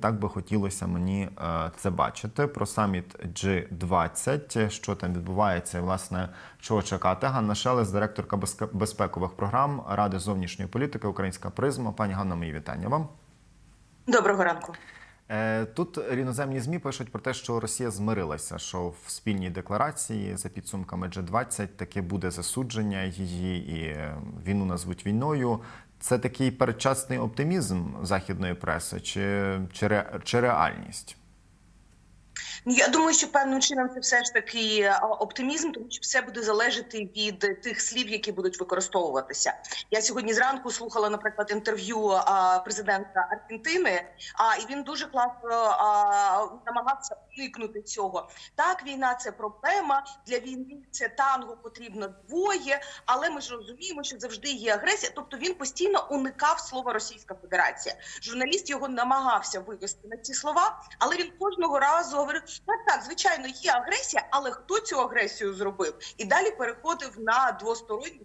Так би хотілося мені е, це бачити. Про саміт G20, що там відбувається, і власне чого чекати. Ганна Шелес, директорка безпекових програм Ради зовнішньої політики Українська призма. Пані Ганна, мої вітання вам. Доброго ранку. Е, Тут рівноземні змі пишуть про те, що Росія змирилася, що в спільній декларації за підсумками G20 таке буде засудження її і е, війну назвуть війною. Це такий передчасний оптимізм західної преси, чи, чи, чи реальність? Ну, Я думаю, що певним чином це все ж таки е, оптимізм, тому що все буде залежати від е, тих слів, які будуть використовуватися. Я сьогодні зранку слухала, наприклад, інтерв'ю президента Аргентини, а і він дуже класно а, намагався уникнути цього. Так, війна це проблема для війни. Це танго потрібно двоє, але ми ж розуміємо, що завжди є агресія. Тобто він постійно уникав слова Російська Федерація. Журналіст його намагався вивести на ці слова, але він кожного разу говорив: так, так, звичайно, є агресія, але хто цю агресію зробив? І далі переходив на двосторонню,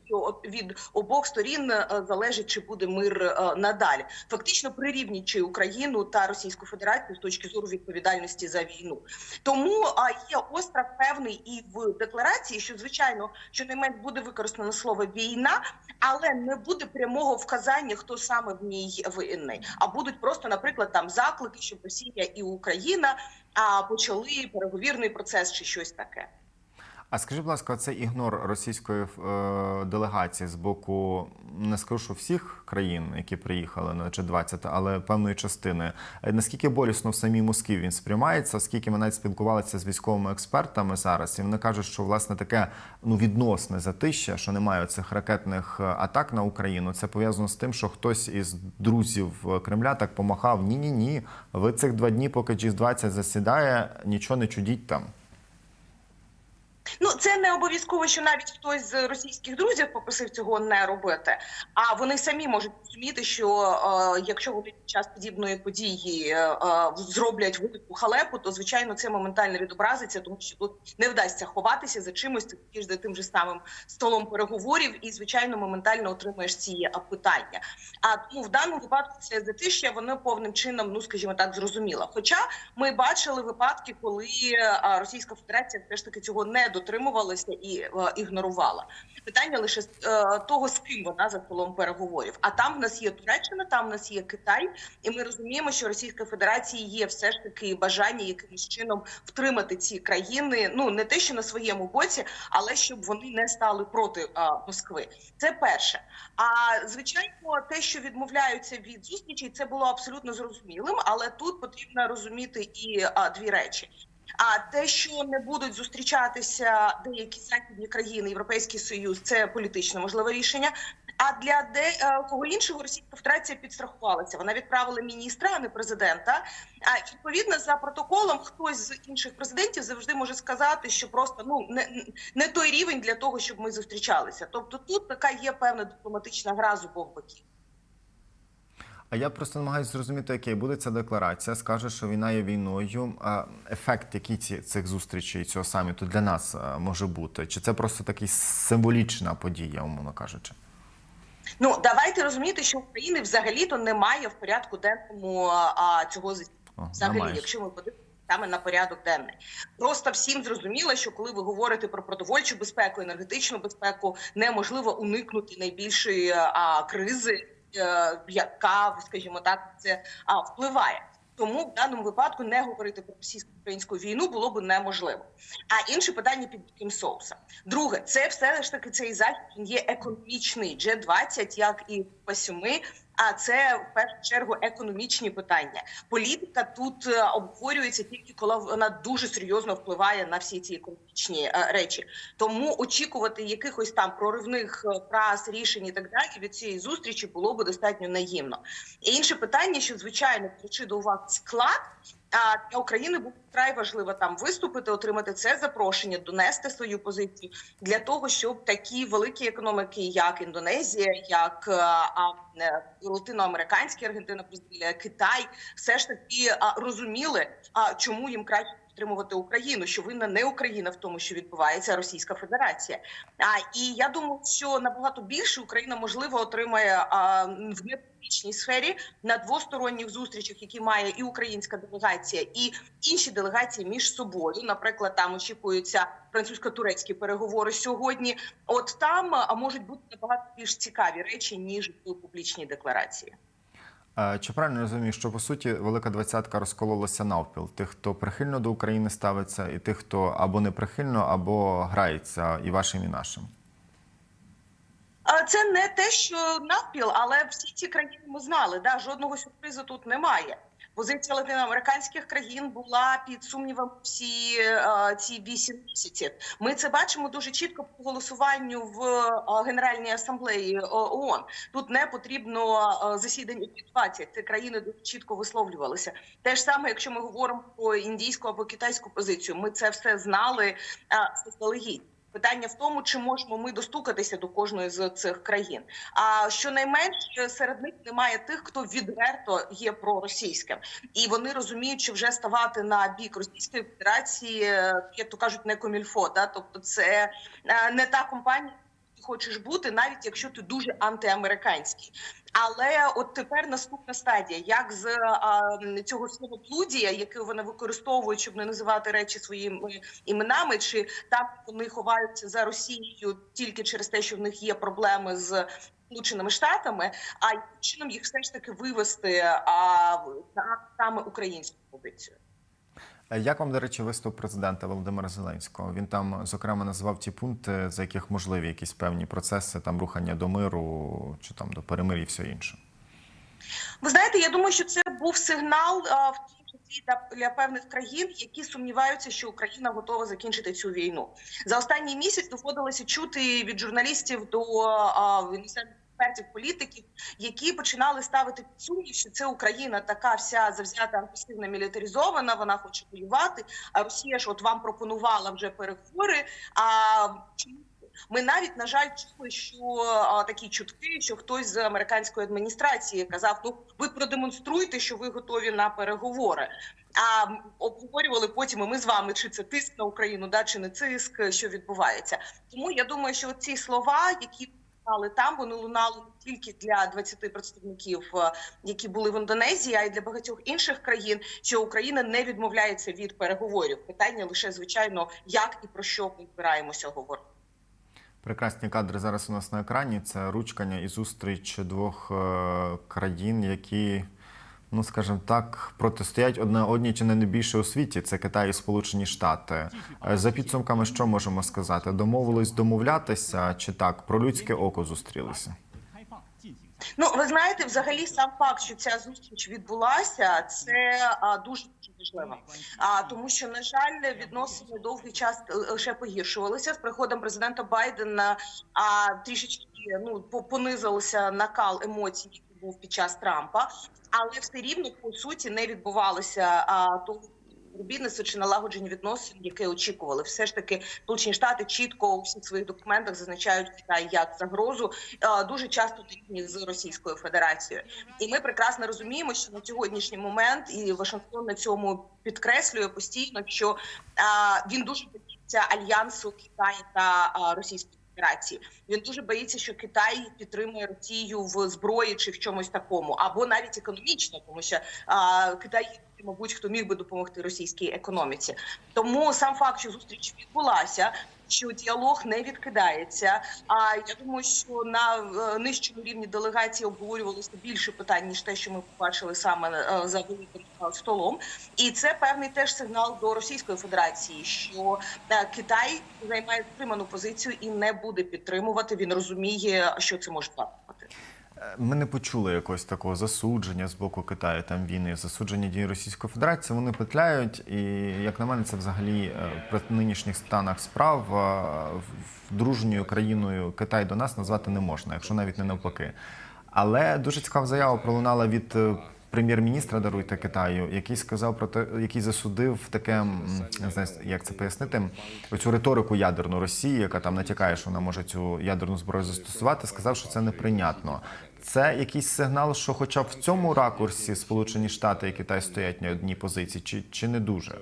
від обох сторін е, залежить, чи буде мир е, надалі. Фактично прирівнюючи Україну та Російську Федерацію з точки зору відповідальності за війну. Тому є острах певний і в декларації, що звичайно щонайменш буде використано слово війна, але не буде прямого вказання, хто саме в ній винний. А будуть просто, наприклад, там заклики, щоб Росія і Україна а почали переговірний процес чи щось таке. А скажіть, будь ласка, цей ігнор російської е, делегації з боку не скажу, що всіх країн, які приїхали на G20, але певної частини. Е, Наскільки болісно в самій Москві він сприймається, оскільки ми навіть спілкувалися з військовими експертами зараз, і вони кажуть, що власне таке ну відносне затища, що немає цих ракетних е, атак на Україну. Це пов'язано з тим, що хтось із друзів е, Кремля так помахав: ні, ні, ні, ви цих два дні, поки G20 засідає, нічого не чудіть там. Ну це не обов'язково, що навіть хтось з російських друзів попросив цього не робити. А вони самі можуть розуміти, що е, якщо вони під час подібної події е, е, зроблять велику халепу, то звичайно це моментально відобразиться, тому що тут не вдасться ховатися за чимось, ти за тим же самим столом переговорів, і звичайно моментально отримаєш ці е, питання. А тому в даному випадку це затища, воно повним чином, ну скажімо так, зрозуміло. Хоча ми бачили випадки, коли е, Російська Федерація все ж таки цього не дотримувалася і е, ігнорувала. Питання лише е, того, з ким вона за столом переговорів. А там в нас є Туреччина, там в нас є Китай, і ми розуміємо, що Російська Федерація є все ж таки бажання якимось чином втримати ці країни. Ну не те, що на своєму боці, але щоб вони не стали проти е, Москви. Це перше. А звичайно, те, що відмовляються від зустрічей, це було абсолютно зрозумілим, але тут потрібно розуміти і а, дві речі. А те, що не будуть зустрічатися деякі західні країни, Європейський Союз, це політично можливе рішення. А для де е, кого іншого Російська Федерація підстрахувалася. Вона відправила міністра, а не президента. А відповідно за протоколом, хтось з інших президентів завжди може сказати, що просто ну не, не той рівень для того, щоб ми зустрічалися. Тобто, тут така є певна дипломатична гра з обох боків. А я просто намагаюся зрозуміти, окей, буде ця декларація, скаже, що війна є війною. А ефект, який ці цих зустрічей, цього саміту для нас може бути? Чи це просто така символічна подія, умовно кажучи? Ну давайте розуміти, що України взагалі-то немає в порядку денному а, цього засідання. Взагалі, немає. якщо ми подивимося саме на порядок денний, просто всім зрозуміло, що коли ви говорите про продовольчу безпеку, енергетичну безпеку, неможливо уникнути найбільшої а, кризи, е, яка, скажімо так, це впливає. Тому в даному випадку не говорити про російсько-українську війну було б неможливо. А інше питання під яким соусом. Друге, це все ж таки цей захід він є економічний. G20, як і P7, а це в першу чергу економічні питання. Політика тут е, обговорюється тільки коли вона дуже серйозно впливає на всі ці економічні е, речі. Тому очікувати якихось там проривних прас фраз, рішень і так далі від цієї зустрічі було би достатньо наївно. І інше питання, що звичайно беручи до уваги склад. А для України було вкрай важливо там виступити, отримати це запрошення, донести свою позицію для того, щоб такі великі економіки, як Індонезія, як е, е, латиноамериканські Аргентина, Бразилія, Китай, все ж таки розуміли, а чому їм краще підтримувати Україну, що винна не Україна в тому, що відбувається, Російська Федерація. А і я думаю, що набагато більше Україна можливо отримає а, в непублічній сфері на двосторонніх зустрічах, які має і українська делегація, і інші делегації між собою. Наприклад, там очікуються французько-турецькі переговори сьогодні. От там можуть бути набагато більш цікаві речі ніж в публічній декларації. Е, Чи правильно розумію, що по суті велика двадцятка розкололася навпіл? Тих, хто прихильно до України ставиться, і тих, хто або не прихильно, або грається і вашим, і нашим. Це не те, що навпіл, але всі ці країни ми знали. Да, жодного сюрпризу тут немає. Позиція латиноамериканських країн була під сумнівом всі е, ці вісім місяців. Ми це бачимо дуже чітко по голосуванню в е, Генеральній асамблеї е, ООН. Тут не потрібно е, засідань 20. Ці країни дуже чітко висловлювалися. Те ж саме, якщо ми говоримо про індійську або китайську позицію, ми це все знали заздалегідь. Питання в тому, чи можемо ми достукатися до кожної з цих країн. А щонайменше серед них немає тих, хто відверто є проросійським, і вони розуміють, що вже ставати на бік Російської Федерації, е, як то кажуть, не комільфо. Да? Тобто, це е, не та компанія. Хочеш бути, навіть якщо ти дуже антиамериканський. Але от тепер наступна стадія, як з а, цього словоблудія, яке вони використовують, щоб не називати речі своїми іменами, чи там вони ховаються за Росією тільки через те, що в них є проблеми з Сполученими Штатами, а чином їх все ж таки вивести а, на саме українську позицію. Е, Як вам, до речі, виступ президента Володимира Зеленського? Він там, зокрема, назвав ті пункти, за яких можливі якісь певні процеси, там рухання до миру чи там до перемир'я і все інше. Ви знаєте, я думаю, що це був сигнал в для, для певних країн, які сумніваються, що Україна готова закінчити цю війну. За останній місяць доводилося чути від журналістів до іноземних експертів, політиків, які починали ставити сумнів, що це Україна така вся завзята агресивна мілітаризована. Вона хоче воювати. А Росія ж от вам пропонувала вже переговори. А ми навіть на жаль чули, що а, такі чутки, що хтось з американської адміністрації казав: ну ви продемонструйте, що ви готові на переговори. А обговорювали потім і ми з вами, чи це тиск на Україну, да чи не тиск, що відбувається. Тому я думаю, що ці слова, які лунали там, вони лунали не тільки для 20 представників, е, які були в Індонезії, а й для багатьох інших країн, що Україна не відмовляється від переговорів. Питання лише звичайно, як і про що ми збираємося говорити. Прекрасні кадри зараз у нас на екрані. Це ручкання і зустріч двох е, країн, які, ну скажімо так, протистоять одне одній чи не найбільше у світі. Це Китай і Сполучені Штати. Е, За підсумками, що можемо сказати? Домовились домовлятися чи так? Про людське око зустрілися. Ну, ви знаєте, взагалі сам факт, що ця зустріч відбулася, це а, дуже важливо. А тому, що на жаль, відносини довгий час е, лише погіршувалися з приходом президента Байдена. А трішечки ну по- понизилося накал емоцій, був під час Трампа, але все рівно по суті не відбувалося а, того бізнесу чи налагодження відносин, яке очікували. Все ж таки, Сполучені Штати чітко у всіх своїх документах зазначають Китай як загрозу, дуже часто рівні з Російською Федерацією. І ми прекрасно розуміємо, що на сьогоднішній момент і Вашингтон на цьому підкреслює постійно, що він дуже боїться альянсу Китаю та Російської Федерації. Він дуже боїться, що Китай підтримує Росію в зброї чи в чомусь такому, або навіть економічно, тому що а, Китай. Мабуть, хто міг би допомогти російській економіці, тому сам факт, що зустріч відбулася, що діалог не відкидається. А я думаю, що на е, нижчому рівні делегації обговорювалося більше питань ніж те, що ми побачили саме е, за великим столом. І це певний теж сигнал до Російської Федерації, що е, Китай займає стриману позицію і не буде підтримувати. Він розуміє, що це може впливати. Ми не почули якогось такого засудження з боку Китаю там війни, засудження дій Російської Федерації. Вони петляють, і як на мене, це взагалі е, при нинішніх станах справ е, дружньою країною Китай до нас назвати не можна, якщо навіть не навпаки. Але дуже цікава заява пролунала від е, прем'єр-міністра даруйте Китаю, який сказав про те, який засудив таке, не знаю, як це пояснити, оцю риторику ядерну Росії, яка там натякає, що вона може цю ядерну зброю застосувати, сказав, що це неприйнятно. Це якийсь сигнал, що, хоча б в цьому ракурсі Сполучені Штати і Китай стоять на одній позиції, чи, чи не дуже?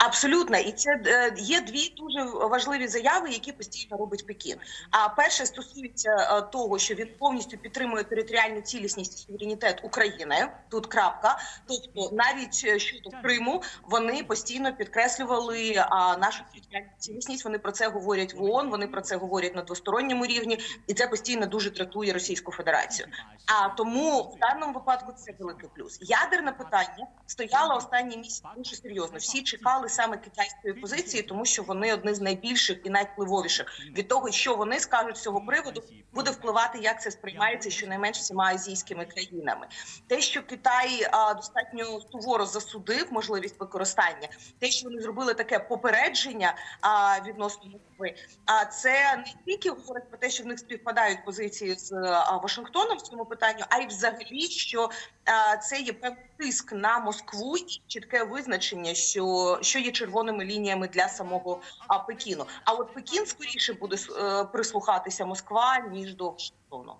Абсолютно, і це е, є дві дуже важливі заяви, які постійно робить Пекін. А перше стосується е, того, що він повністю підтримує територіальну цілісність і суверенітет України. Тут крапка. Тобто, навіть е, щодо Криму, вони постійно підкреслювали нашу територіальну цілісність. Вони про це говорять в ООН, Вони про це говорять на двосторонньому рівні, і це постійно дуже дратує Російську Федерацію. А тому в даному випадку це великий плюс. Ядерне питання стояло останні місяці дуже серйозно. Всі чекали саме китайської позиції, тому що вони одні з найбільших і найвпливовіших. Від того, що вони скажуть з цього приводу, буде впливати, як це сприймається щонайменш всіма азійськими країнами. Те, що Китай а, достатньо суворо засудив можливість використання, те, що вони зробили таке попередження а, відносно Москви, а це не тільки говорить про те, що в них співпадають позиції з а, Вашингтоном в цьому питанню, а й взагалі, що а, це є певний тиск на Москву і чітке визначення, що, що є червоними лініями для самого Пекіну. А от Пекін скоріше буде е, прислухатися Москва ніж до Вашингтону.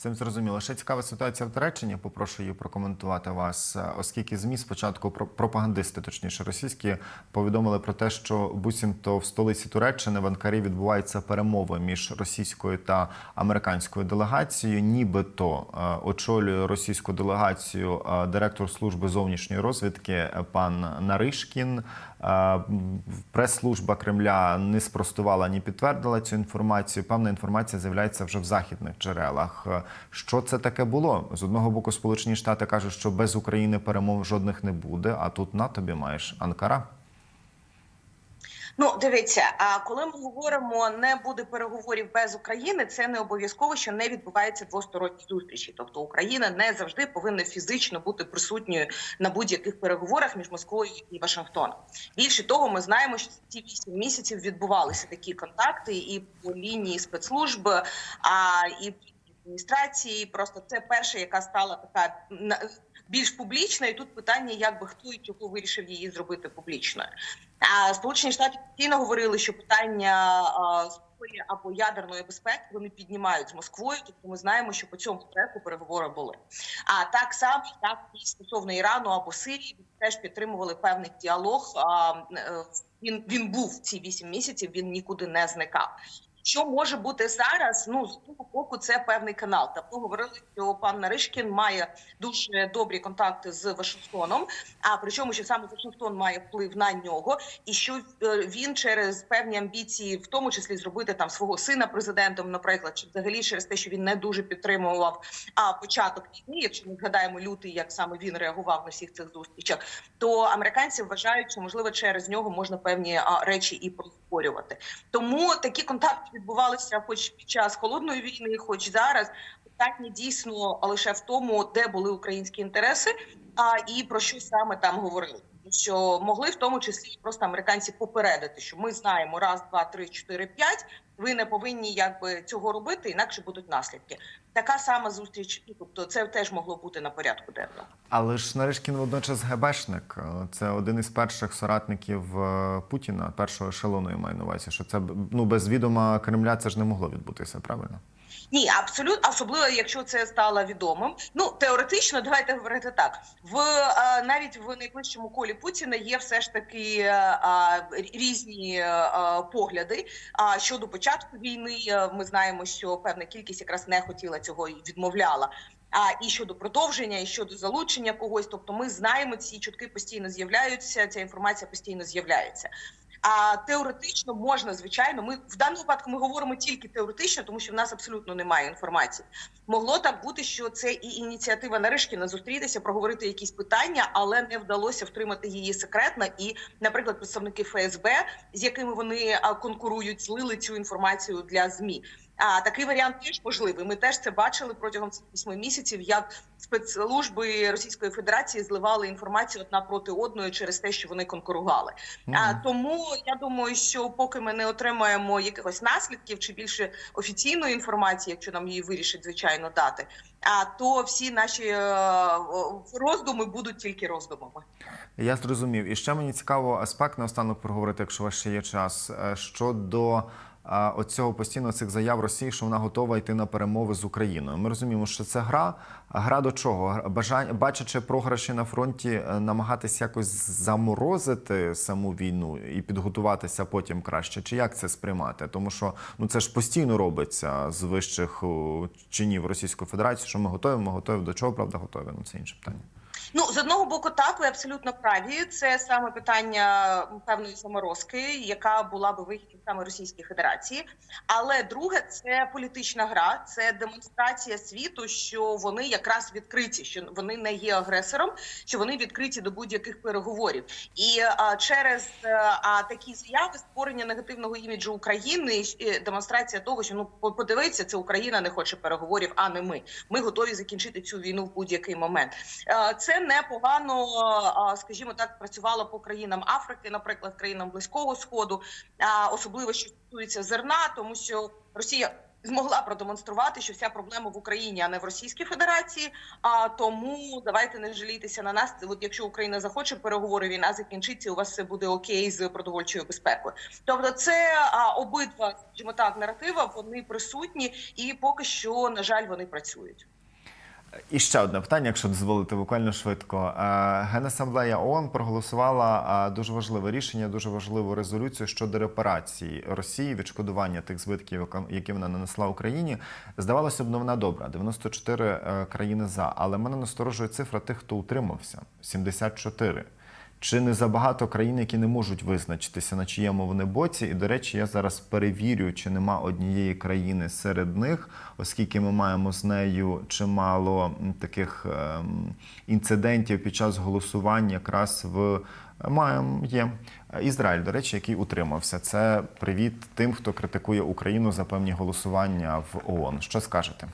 Цим зрозуміло. Ще цікава ситуація в Туреччині. Попрошу її прокоментувати вас, Е, оскільки змі спочатку про- пропагандисти, точніше російські, повідомили про те, що буцімто в столиці Туреччини в Анкарі відбуваються перемови між російською та американською делегацією. Нібито е, очолює російську делегацію е, директор служби зовнішньої розвідки пан Наришкін. Е, Прес-служба Кремля не спростувала ні підтвердила цю інформацію. Певна інформація з'являється вже в західних джерелах. Е, Що це таке було? З одного боку, Сполучені Штати кажуть, що без України перемов жодних не буде. А тут на тобі маєш Анкара. Ну, дивіться, а коли ми говоримо не буде переговорів без України, це не обов'язково, що не відбуваються двосторонні зустрічі. Тобто Україна не завжди повинна фізично бути присутньою на будь-яких переговорах між Москвою і Вашингтоном. Більше того, ми знаємо, що ці вісім місяців відбувалися такі контакти і по лінії спецслужб, а і адміністрації. Просто це перша, яка стала така більш публічна, і тут питання, як би хто і чого вирішив її зробити публічною. А Сполучені Штати постійно говорили, що питання зброї або ядерної безпеки вони піднімають з Москвою. Тобто ми знаємо, що по цьому треку переговори були. А так само так і стосовно Ірану або Сирії теж підтримували певний діалог. Е, він він був ці вісім місяців. Він нікуди не зникав. Що може бути зараз? Ну з одного боку, це певний канал. Тобто говорили, що пан Наришкін має дуже добрі контакти з Вашингтоном. А причому, що саме Вашингтон має вплив на нього, і що е, він через певні амбіції, в тому числі зробити там свого сина президентом, наприклад, чи взагалі через те, що він не дуже підтримував а початок війни. Якщо ми згадаємо лютий, як саме він реагував на всіх цих зустрічах, то американці вважають, що можливо через нього можна певні речі і проговорювати. Тому такі контакти відбувалися, хоч під час холодної війни, хоч зараз. Питання дійсно лише в тому, де були українські інтереси, а і про що саме там говорили. Що могли в тому числі просто американці попередити, що ми знаємо раз, два, три, чотири, п'ять. Ви не повинні якби цього робити, інакше будуть наслідки. Така сама зустріч, ну, тобто це теж могло бути на порядку денному. Але ж Наришкін водночас ГБшник. Це один із перших соратників е, Путіна, першого ешелону, я маю на увазі, що це ну без відома Кремля це ж не могло відбутися, правильно? Ні, абсолютно, особливо якщо це стало відомим. Ну теоретично, давайте говорити так. В е, навіть в найближчому колі Путіна є все ж таки е, різні е, погляди. А щодо початку війни, ми знаємо, що певна кількість якраз не хотіла цього і відмовляла. А і щодо продовження, і щодо залучення когось, тобто ми знаємо, ці чутки постійно з'являються. Ця інформація постійно з'являється. А теоретично можна, звичайно, ми в даному випадку ми говоримо тільки теоретично, тому що в нас абсолютно немає інформації. Могло так бути, що це і ініціатива Нарешкіна зустрітися, проговорити якісь питання, але не вдалося втримати її секретно. І, наприклад, представники ФСБ, з якими вони конкурують, злили цю інформацію для змі. А такий варіант теж можливий. Ми теж це бачили протягом цих восьми місяців, як спецслужби Російської Федерації зливали інформацію одна проти одної через те, що вони конкурували. А тому я думаю, що поки ми не отримаємо якихось наслідків чи більше офіційної інформації, якщо нам її вирішить звичайно дати, а то всі наші е, роздуми будуть тільки роздумами. Я зрозумів. І ще мені цікаво аспект наостанок проговорити, якщо у вас ще є час, е, щодо оцього постійно цих заяв Росії, що вона готова йти на перемови з Україною. Ми розуміємо, що це гра. Гра до чого? Бажання, бачачи програші на фронті, е, намагатись якось заморозити саму війну і підготуватися потім краще. Чи як це сприймати? Тому що ну це ж постійно робиться з вищих чинів Російської Федерації, що ми готові, ми готові до чого, правда, готові. Ну це інше питання. Ну з одного боку, так ви абсолютно праві. Це саме питання певної заморозки, яка була би вигідна саме Російській Федерації. Але друге, це політична гра, це демонстрація світу, що вони якраз відкриті, що вони не є агресором, що вони відкриті до будь-яких переговорів. І а, через а, такі заяви створення негативного іміджу України і демонстрація того, що ну по- подивіться, це Україна не хоче переговорів, а не ми. Ми готові закінчити цю війну в будь-який момент. Е, Це непогано, скажімо так, працювало по країнам Африки, наприклад, країнам Близького Сходу, особливо що стосується зерна, тому що Росія. Змогла продемонструвати, що вся проблема в Україні, а не в Російській Федерації. А тому давайте не жалітися на нас. От якщо Україна захоче переговори, війна закінчиться. У вас все буде окей з продовольчою безпекою. Тобто, це а, обидва, скажімо так, наратива вони присутні, і поки що, на жаль, вони працюють. І ще одне питання, якщо дозволите, буквально швидко. Е, Генасамблея ООН проголосувала е, дуже важливе рішення, дуже важливу резолюцію щодо репарації Росії, відшкодування тих збитків, які вона нанесла Україні. Здавалося б, новина добра. 94 е, країни за, але мене насторожує цифра тих, хто утримався. 74. Чи не забагато країн, які не можуть визначитися, на чиєму вони боці? І, до речі, я зараз перевірю, чи нема однієї країни серед них, оскільки ми маємо з нею чимало таких ем, інцидентів під час голосування, якраз в маємо є Ізраїль, до речі, який утримався. Це привіт тим, хто критикує Україну за певні голосування в ООН. Що скажете?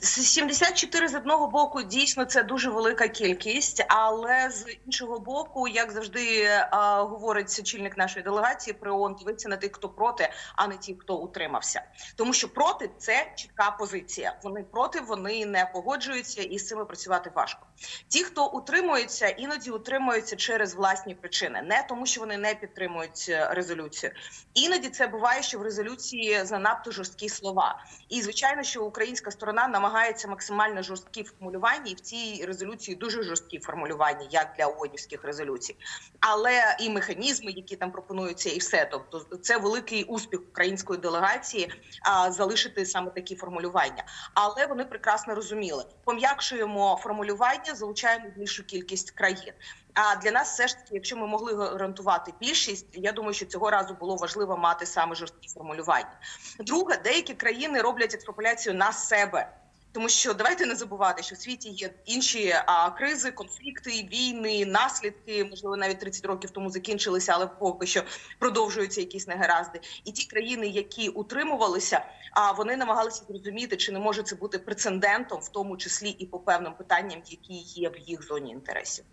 З 74 з одного боку дійсно це дуже велика кількість, але з іншого боку, як завжди е, говорить очільник нашої делегації при ООН, дивиться на тих, хто проти, а не ті, хто утримався. Тому що проти це чітка позиція. Вони проти, вони не погоджуються, і з цими працювати важко. Ті, хто утримується, іноді утримуються через власні причини, не тому, що вони не підтримують е, резолюцію. Іноді це буває, що в резолюції занадто жорсткі слова. І звичайно, що українська сторона намагається максимально жорсткі формулювання, і в цій резолюції дуже жорсткі формулювання, як для ООНівських резолюцій, але і механізми, які там пропонуються, і все. Тобто, це великий успіх української делегації а, залишити саме такі формулювання. Але вони прекрасно розуміли, пом'якшуємо формулювання, залучаємо більшу кількість країн. А для нас, все ж таки, якщо ми могли гарантувати більшість, я думаю, що цього разу було важливо мати саме жорсткі формулювання. Друге, деякі країни роблять екстраполяцію на себе. Тому що давайте не забувати, що в світі є інші а, кризи, конфлікти, війни, наслідки, можливо, навіть 30 років тому закінчилися, але поки що продовжуються якісь негаразди. І ті країни, які утримувалися, а вони намагалися зрозуміти, чи не може це бути прецедентом, в тому числі і по певним питанням, які є в їх зоні інтересів.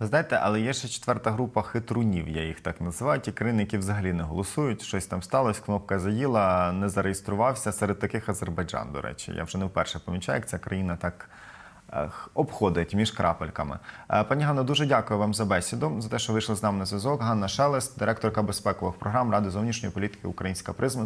Ви знаєте, але є ще четверта група хитрунів, я їх так називаю. Ті країни, які взагалі не голосують, щось там сталося, кнопка заїла, не зареєструвався. Серед таких Азербайджан, до речі. Я вже не вперше помічаю, як ця країна так е, обходить між крапельками. Е, Пані Ганно, дуже дякую вам за бесіду, за те, що вийшли з нами на зв'язок. Ганна Шелест, директорка безпекових програм Ради зовнішньої політики Українська призма.